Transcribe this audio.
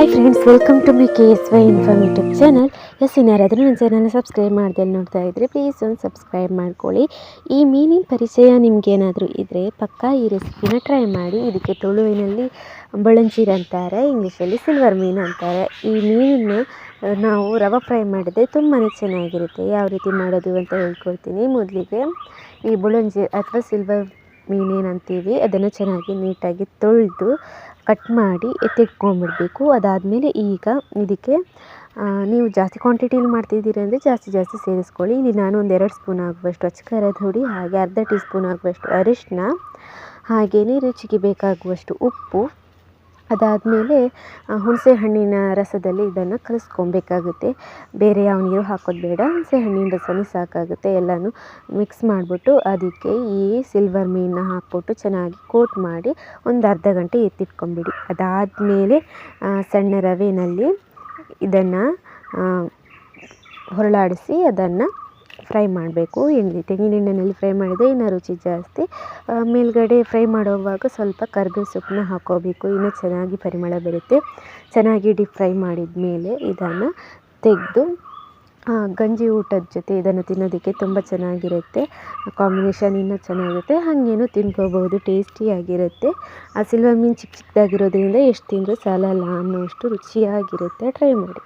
Hi friends welcome to my K S Y inform YouTube channel S ಇನ್ನಾರಾದರೂ ನನ್ನ ಚಾನಲ್ನ subscribe ಮಾಡ್ದಲ್ಲಿ ನೋಡ್ತಾ ಇದ್ದರೆ ಪ್ಲೀಸ್ ಒಂದು ಸಬ್ಸ್ಕ್ರೈಬ್ ಮಾಡ್ಕೊಳ್ಳಿ. ಈ ಮೀನಿನ ಪರಿಚಯ ನಿಮಗೇನಾದರೂ ಇದ್ದರೆ ಪಕ್ಕಾ ಈ ರೆಸಿಪಿನ ಟ್ರೈ ಮಾಡಿ. ಇದಕ್ಕೆ ತುಳುವಿನಲ್ಲಿ ಬಳಂಜೀರ್ ಅಂತಾರೆ ಇಂಗ್ಲೀಷಲ್ಲಿ ಸಿಲ್ವರ್ ಮೀನು ಅಂತಾರೆ. ಈ ಮೀನನ್ನು ನಾವು ರವೆ ಫ್ರೈ ಮಾಡಿದರೆ ತುಂಬಾ ಚೆನ್ನಾಗಿರುತ್ತೆ. ಯಾವ ರೀತಿ ಮಾಡೋದು ಅಂತ ಹೇಳ್ಕೊಡ್ತೀನಿ. ಮೊದಲಿಗೆ ಈ ಬುಳಂಜಿ ಅಥವಾ ಸಿಲ್ವರ್ ಮೀನೇನಂತೀವಿ ಅದನ್ನು ಚೆನ್ನಾಗಿ ನೀಟಾಗಿ ತೊಳೆದು ಕಟ್ ಮಾಡಿ ಎತ್ತಿಟ್ಕೊಂಡ್ಬಿಡ್ಬೇಕು. ಅದಾದಮೇಲೆ ಈಗ ಇದಕ್ಕೆ ನೀವು ಜಾಸ್ತಿ ಕ್ವಾಂಟಿಟಿಲಿ ಮಾಡ್ತಿದ್ದೀರಿ ಅಂದರೆ ಜಾಸ್ತಿ ಜಾಸ್ತಿ ಸೇರಿಸ್ಕೊಳ್ಳಿ. ಇಲ್ಲಿ ನಾನು ಒಂದು ಎರಡು ಸ್ಪೂನ್ ಆಗುವಷ್ಟು ಅಚ್ಚ ಖಾರದ ಹುಡಿ, ಹಾಗೆ ಅರ್ಧ ಟೀ ಸ್ಪೂನ್ ಆಗುವಷ್ಟು ಅರಿಶಿನ ಹಾಗೆಯೇ ರುಚಿಗೆ ಬೇಕಾಗುವಷ್ಟು ಉಪ್ಪು ಅದಾದಮೇಲೆ ಹುಣಸೆ ಹಣ್ಣಿನ ರಸದಲ್ಲಿ ಇದನ್ನು ಕಲಸ್ಕೊಬೇಕಾಗುತ್ತೆ. ಬೇರೆ ಯಾವ ನೀರು ಹಾಕೋದು ಬೇಡ ಹುಣಸೆ ಹಣ್ಣಿನ ರಸನೇ ಸಾಕಾಗುತ್ತೆ. ಎಲ್ಲನೂ ಮಿಕ್ಸ್ ಮಾಡಿಬಿಟ್ಟು ಅದಕ್ಕೆ ಈ ಸಿಲ್ವರ್ ಮೀನನ್ನ ಹಾಕ್ಬಿಟ್ಟು ಚೆನ್ನಾಗಿ ಕೋಟ್ ಮಾಡಿ ಒಂದು ಅರ್ಧ ಗಂಟೆ ಎತ್ತಿಟ್ಕೊಂಬಿಡಿ ಅದಾದಮೇಲೆ ಸಣ್ಣ ರವೆಯಲ್ಲಿ ಇದನ್ನು ಹೊರಳಾಡಿಸಿ ಅದನ್ನು ಫ್ರೈ ಮಾಡಬೇಕು. ಎಣ್ಣೆ ತೆಂಗಿನೆಣ್ಣೆಯಲ್ಲಿ ಫ್ರೈ ಮಾಡಿದರೆ ಇನ್ನು ರುಚಿ ಜಾಸ್ತಿ. ಮೇಲುಗಡೆ ಫ್ರೈ ಮಾಡುವಾಗ ಸ್ವಲ್ಪ ಕರ್ಬೇವು ಸೊಪ್ಪನ್ನ ಹಾಕ್ಕೋಬೇಕು ಇನ್ನೂ ಚೆನ್ನಾಗಿ ಪರಿಮಳ ಬರುತ್ತೆ. ಚೆನ್ನಾಗಿ ಡೀಪ್ ಫ್ರೈ ಮಾಡಿದ ಮೇಲೆ ಇದನ್ನು ತೆಗೆದು ಗಂಜಿ ಊಟದ ಜೊತೆ ಇದನ್ನು ತಿನ್ನೋದಕ್ಕೆ ತುಂಬ ಚೆನ್ನಾಗಿರುತ್ತೆ. ಕಾಂಬಿನೇಷನ್ ಇನ್ನೂ ಚೆನ್ನಾಗಿರುತ್ತೆ. ಹಾಗೇನು ತಿನ್ಕೋಬೋದು ಟೇಸ್ಟಿಯಾಗಿರುತ್ತೆ ಆ ಸಿಲ್ವರ್ ಮೀನು ಚಿಕ್ಕ ಚಿಕ್ಕದಾಗಿರೋದ್ರಿಂದ ಎಷ್ಟು ತಿಂದರೂ ಸಾಲಲ್ಲ ಅನ್ನೋವಷ್ಟು ರುಚಿಯಾಗಿರುತ್ತೆ. ಟ್ರೈ ಮಾಡಿ.